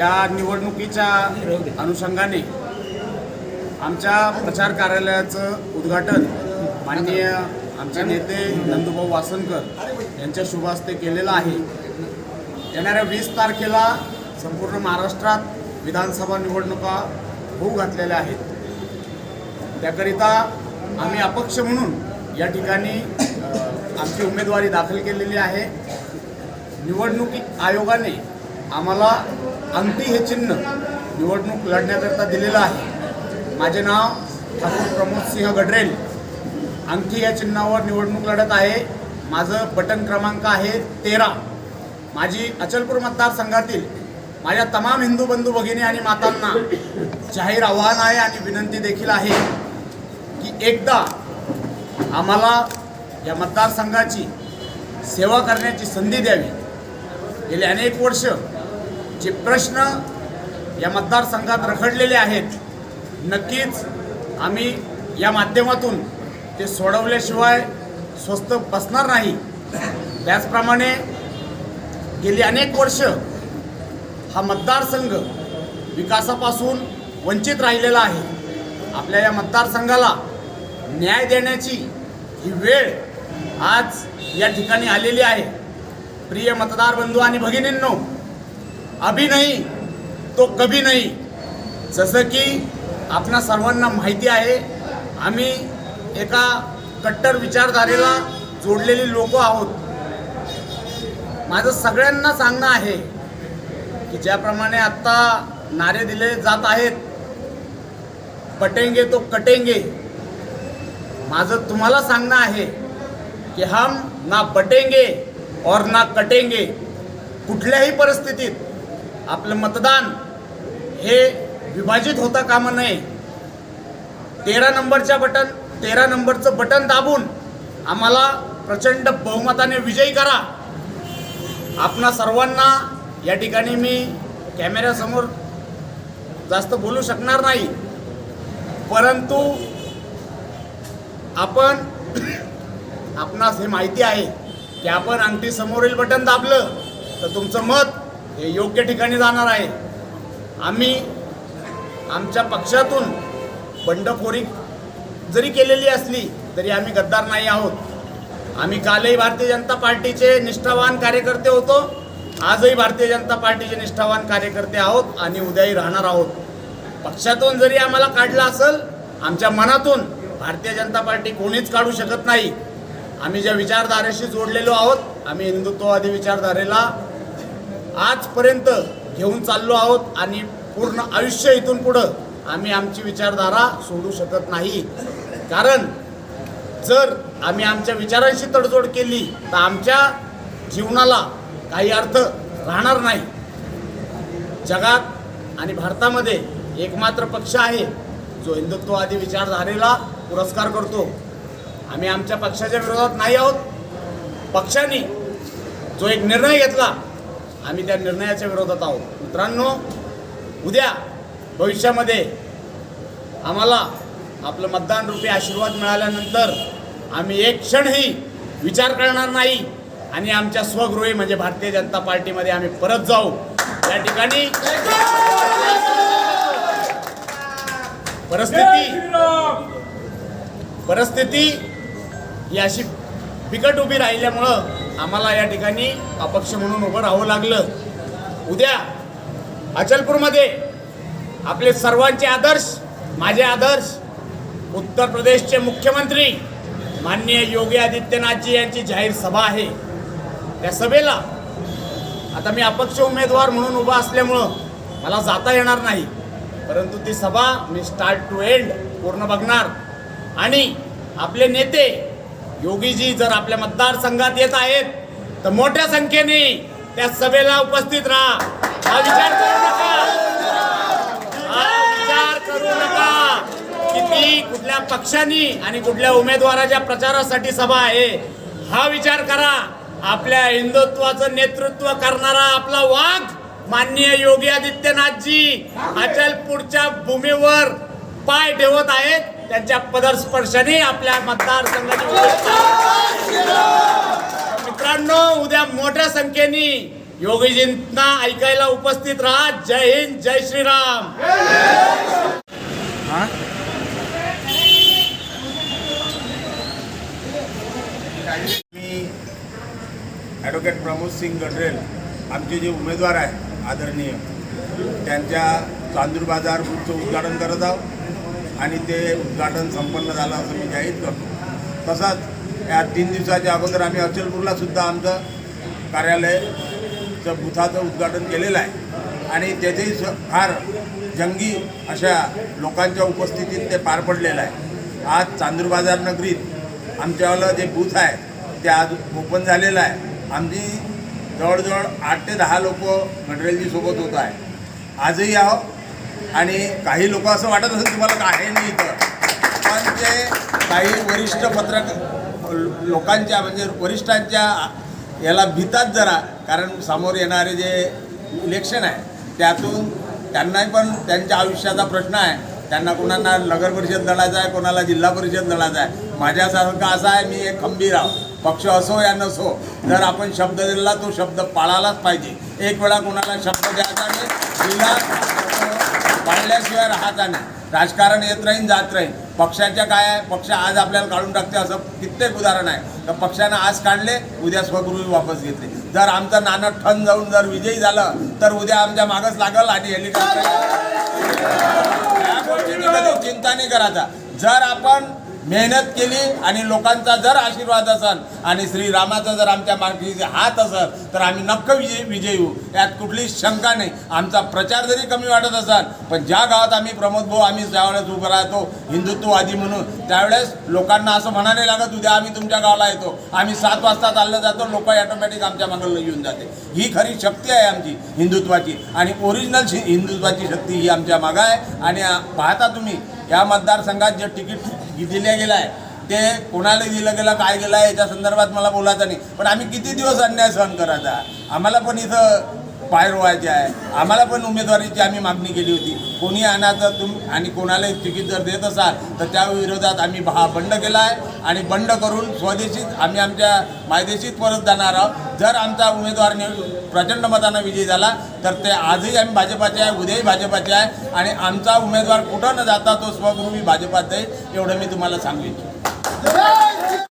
या निवडणुकीच्या अनुषंगाने आमच्या प्रचार कार्यालयाचं उद्घाटन माननीय आमचे नेते नंदुभाऊ वासनकर यांच्या शुभ हस्ते केलेलं आहे. येणाऱ्या वीस तारखेला संपूर्ण महाराष्ट्रात विधानसभा निवडणुका होऊ घातलेल्या आहेत. त्याकरिता आम्ही अपक्ष म्हणून या ठिकाणी आमची उमेदवारी दाखल केलेली आहे. निवडणुकी आयोगाने आम्हाला अंगठी हे चिन्ह निवडणूक लढण्याकरता दिलेलं आहे. माझे नाव ठाकूर प्रमोद सिंह गडरेल. अंगठी या चिन्हावर निवडणूक लढत आहे. माझं बटन क्रमांक आहे तेरा. माझी अचलपूर मतदारसंघातील माझ्या तमाम हिंदू बंधू भगिनी आणि मातांना जाहीर आव्हान आहे आणि विनंती देखील आहे की एकदा आम्हाला या मतदारसंघाची सेवा करण्याची संधी द्यावी. गेले अनेक वर्ष जे प्रश्न या मतदारसंघात रखडलेले आहेत नक्कीच आम्ही या माध्यमातून ते सोडवल्याशिवाय स्वस्त बसणार नाही. त्याचप्रमाणे गेली अनेक वर्ष हा मतदारसंघ विकासापासून वंचित राहिलेला आहे. आपल्या या मतदारसंघाला न्याय देण्याची ही वेळ आज या ठिकाणी आलेली आहे. प्रिय मतदार बंधू आणि भगिनींनो अभि नाही तो कभी नाही। जसं की आपणा सर्वांना माहिती आहे आम्ही एका कट्टर विचारधारेला जोडलेली लोक आहोत. माझं सगळ्यांना सांगणं आहे की ज्याप्रमाणे आत्ता नारे दिले जात आहेत पटेंगे तो कटेंगे. माझं तुम्हाला सांगणं आहे की हम ना पटेंगे और ना कटेंगे. कुठल्याही परिस्थितीत आपलं मतदान हे विभाजित होता कामा नये. तेरा नंबरच्या बटन तेरा नंबरचं बटन दाबून आम्हाला प्रचंड बहुमताने विजयी करा. आपणा सर्वांना या ठिकाणी मी कॅमेऱ्यासमोर जास्त बोलू शकणार नाही. परंतु आपण आपणास हे माहिती आहे की आपण अंगठी समोरील बटन दाबलं तर तुमचं मत हे योग्य ठिकाणी जाणार आहे. आम्ही आमच्या पक्षातून बंडखोरी जरी केलेली असली तरी आम्ही गद्दार नाही आहोत. आम्ही कालही भारतीय जनता पार्टीचे निष्ठावान कार्यकर्ते होतो. आजही भारतीय जनता पार्टीचे निष्ठावान कार्यकर्ते आहोत आणि उद्याही राहणार आहोत. पक्षातून जरी आम्हाला काढलं असेल आमच्या मनातून भारतीय जनता पार्टी कोणीच काढू शकत नाही. आम्ही ज्या विचारधारेशी जोडलेलो आहोत आम्ही हिंदुत्ववादी विचारधारेला आजपर्यंत घेऊन चाललो आहोत आणि पूर्ण आयुष्य इथून पुढं आम्ही आमची विचारधारा सोडू शकत नाही. कारण जर आम्ही आमच्या विचारांशी तडजोड केली तर आमच्या जीवनाला काही अर्थ राहणार नाही. जगात आणि भारतामध्ये एकमात्र पक्ष आहे जो हिंदुत्ववादी विचारधारेला पुरस्कार करतो. आम्ही आमच्या पक्षाच्या विरोधात नाही आहोत. पक्षाने जो एक निर्णय घेतला आम्ही त्या निर्णयाच्या विरोधात आहोत. मित्रांनो उद्या भविष्यामध्ये आम्हाला आपलं मतदान रूपी आशीर्वाद मिळाल्यानंतर आम्ही एक क्षणही विचार करणार नाही आणि आमच्या स्वगृही म्हणजे भारतीय जनता पार्टीमध्ये आम्ही परत जाऊ. या ठिकाणी परिस्थिती परिस्थिती ही अशी बिकट उभी राहिल्यामुळं आम्हाला या ठिकाणी अपक्ष म्हणून उभं राहावं लागलं. उद्या अचलपूरमध्ये आपले सर्वांचे आदर्श माझे आदर्श उत्तर प्रदेशचे मुख्यमंत्री माननीय योगी आदित्यनाथजी यांची जाहीर सभा आहे. त्या सभेला आता मी अपक्ष उमेदवार म्हणून उभा असल्यामुळं मला जाता येणार नाही. परंतु ती सभा मी स्टार्ट टू एंड पूर्ण बघणार. आणि आपले नेते योगीजी जर आपल्या मतदारसंघात येत आहेत तर मोठ्या संख्येने त्या सभेला उपस्थित राहा. हा विचार करू नका. हा विचार करू नका. किती कुठल्या पक्षांनी आणि कुठल्या उमेदवाराच्या प्रचारासाठी सभा आहे हा विचार करा. आपल्या हिंदुत्वाचं नेतृत्व करणारा आपला वाघ माननीय योगी आदित्यनाथजी अचलपूरच्या भूमीवर पाय ठेवत आहेत. त्यांच्या पदस्पर्शाने आपल्या मतदारसंघाची. मित्रांनो उद्या मोठ्या संख्येने योगीजींना ऐकायला उपस्थित राहा. जय हिंद जय श्रीराम. मी ॲडव्होकेट प्रमोद सिंग गडरेल आमचे जे उमेदवार आहे आदरणीय त्यांच्या चांदूर बाजार बूथचं उद्घाटन करत आहोत. आणि ते उद्घाटन संपन्न झालं असं मी जाहीर करतो. तसंच या तीन दिवसाच्या अगोदर आम्ही अचलपूरला सुद्धा आमचं कार्यालयचं बुथाचं उद्घाटन केलेलं आहे. आणि तेथेही स- फार जंगी अशा लोकांच्या उपस्थितीत ते पार पडलेलं आहे. आज चांदूर बाजार नगरीत आमच्यावालं जे बूथ आहे ते आज ओपन झालेलं आहे. आमची जवळजवळ आठ ते दहा लोक गडरेलजी होत आहे आजही आहो आणि काही लोक असं वाटत असेल तुम्हाला का आहे नाही इथं. पण ते काही वरिष्ठ पत्रक लोकांच्या म्हणजे वरिष्ठांच्या याला भीतात जरा कारण समोर येणारे जे इलेक्शन आहे त्यातून त्यांनाही पण त्यांच्या आयुष्याचा प्रश्न आहे. त्यांना कोणाला नगर परिषद लढायचा आहे कोणाला जिल्हा परिषद लढायचा आहे. माझ्यासारखं असं आहे मी एक खंबीर आहो. पक्ष असो या नसो जर आपण शब्द दिला तो शब्द पाळालाच पाहिजे. एक वेळा कोणाला शब्द द्यायचा नाही दिला पाहिल्याशिवाय पाळल्याशिवाय नाही. राजकारण येत राहीन जात राहीन. पक्षाच्या काय आहे? पक्ष आज आपल्याला काढून टाकते असं कित्येक उदाहरण आहे. तर पक्षानं आज काढले उद्या स्वगृही वापस घेतले. जर आमचं नाणं ठण जाऊन जर विजयी झालं तर उद्या आमच्या मागच लागल आणि हेलिकॉप्टर या चिंता नाही करायचा. जर आपण मेहनत केली आणि लोकांचा जर आशीर्वाद असेल आणि श्रीरामाचा जर आमच्या मागे हात असेल तर आम्ही नक्क विजय विजयी होऊ. यात कुठलीच शंका नाही. आमचा प्रचार जरी कमी वाटत असाल पण ज्या गावात आम्ही प्रमोद भाऊ आम्ही ज्यावेळेस उभं राहतो हिंदुत्ववादी म्हणून त्यावेळेस लोकांना असं म्हणायला नाही लागत उद्या आम्ही तुमच्या गावाला येतो. आम्ही सात वाजता चाललं जातो लोक ऑटोमॅटिक आमच्या मागाला येऊन जाते. ही खरी शक्ती आहे आमची हिंदुत्वाची. आणि ओरिजिनल हिंदुत्वाची शक्ती ही आमच्या मागं आहे. आणि पाहता तुम्ही या मतदारसंघात जे तिकीट दिले गेलं आहे ते कोणाला दिलं गेलं काय गेलं आहे याच्या संदर्भात मला बोलायचं नाही. पण आम्ही किती दिवस अन्याय सहन करायचा? आम्हाला पण इथं पाय व्हायचे आहे. आम्हाला पण उमेदवारीची आम्ही मागणी केली होती. कोणी आणायचं तुम आणि कोणालाही तिकीट जर देत असाल तर त्या विरोधात आम्ही हा बंड केला आहे. आणि बंड करून स्वदेशीत आम्ही आमच्या मायदेशीत परत जाणार आहोत. जर आमचा उमेदवार प्रचंड मतानं विजयी झाला तर ते आजही आम्ही भाजपाचे आहे उद्याही भाजपाचे आहे. आणि आमचा उमेदवार कुठं न जाता तो स्वगृही भाजपात जाईल एवढं मी तुम्हाला सांगू इच्छितो.